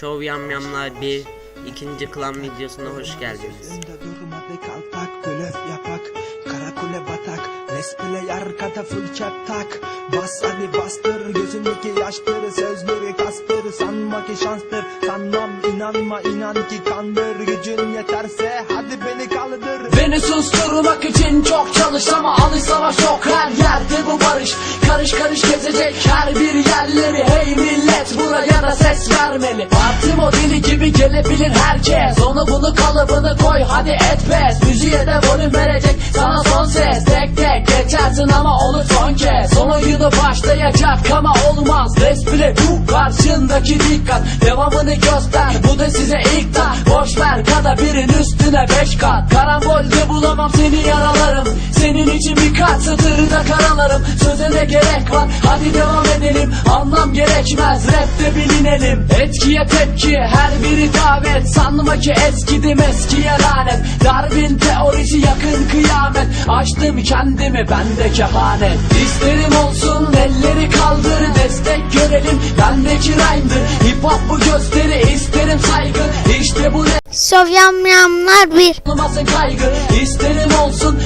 Şov Yamyamlar 1 ikinci klan videosuna hoş geldiniz. Önde durmadı kaltak blöf yapak. Karakule batak Nespile arkada full cap tak Bas hadi bastır gözündeki yaştır Sözleri kastır. Sanma ki şanstır Sanmam inanma inan ki kandır. Gücün yeterse hadi beni kaldır. Beni susturmak için çok çalış ama alış savaş yok her yerde bu barış. Karış karış gezecek her bir yerleri. Hey millet buraya da ses vermeli. Parti modeli gibi gelebilir herkes. Onu bunu kalıbını koy hadi et pes. Müziğe de volüm verecek sana son ses. Tek tek geçersin ama olur son kez. Son oyunu başlayacak ama olmaz. Respire bu karşındaki dikkat. Devamını göster bu da size ilk tat Boş ver kada birin üstüne beş kat. Karambolde bulamam seni yaralarım Senin için birkaç satırı da karalarım Söze ne gerek var. Hadi devam edelim. Anlam gerekmez. Rapte bilinelim. Etkiye tepki. Her biri davet Sanma ki eskidim eskiye lanet. Darwin teorisi yakın kıyamet. Açtım kendimi bende kehanet. İsterim olsun elleri kaldır. Destek görelim bendeki rhyme'dır. Hip hop bu gösteri isterim saygı. İşte bu Sovyamyamlar bir. olmasın kaygı. İsterim olsun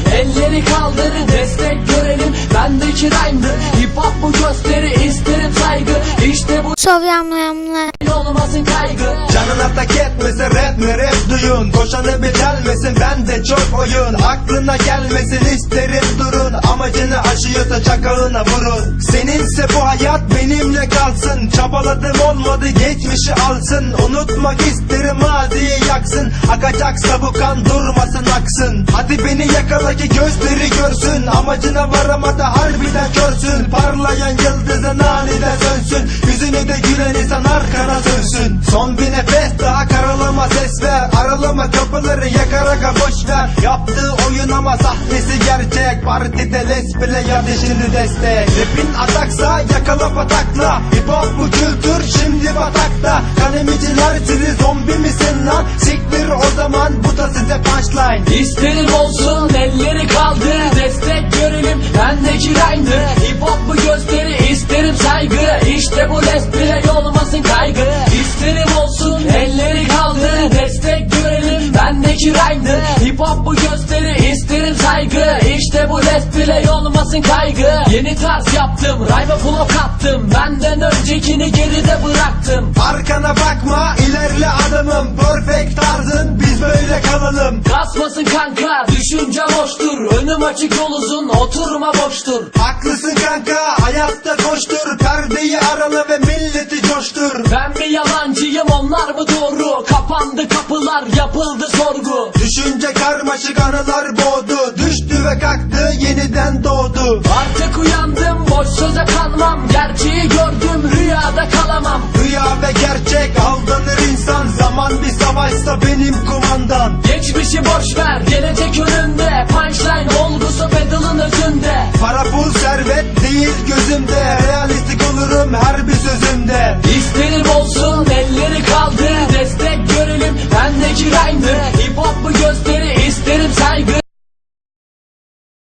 elleri kaldır Destek görelim. Bendeki rhyme'dır Hip hop bu gösteri isterim saygı. İşte bu Sovyamyamlar. olmasın kaygı. Canına tak etmese rap mi rap duyun. Koşanı bir gelmesin ben de çok oyun. Aklına gelmesin isterim durun. Amacını aşıyorsa çakağına vurun. Seninse bu hayat kalsın Çabaladım olmadı geçmişi alsın. Unutmak isterim maziyi yaksın. Akacaksa bu kan durmasın aksın. Hadi beni yakala ki gözleri görsün. Amacına varamadı harbiden körsün. Parlayan yıldızın aniden sönsün. Yüzünü de gülen insan arkana dönsün. Son bir nefes daha karalama ses ver. Aralama kapıları yakarak boş ver. Yaptığı oyun ama sahnesi gerçek Partide les bile ya şimdi destek. Rapin ataksa yakala patakla Hip hop bu kültür şimdi batakta. Kalemiciler sizi zombi misin lan? Siktir o zaman bu da size punchline. İsterim olsun elleri kaldır Destek İşte bu lesbile olmasın kaygı. Yeni tarz yaptım rhyme'a flow kattım. Benden öncekini geride bıraktım. Arkana bakma ilerle adamım. Perfect tarzın biz böyle kalalım. Kasmasın kanka düşünce boştur. Önüm açık yol uzun oturma boştur. Haklısın kanka hayatta koştur. Perdeyi arala ve milleti coştur. Ben mi yalancıyım onlar mı doğru? Kapandı kapılar yapıldı sorgu. Düşünce karmaşık anılar boğdu Ve kalktı yeniden doğdu. Artık uyandım boş söze kanmam Gerçeği gördüm rüyada kalamam. Rüya ve gerçek aldanır insan. Zaman bir savaşsa benim kumandan. Geçmişi boş ver gelecek önünde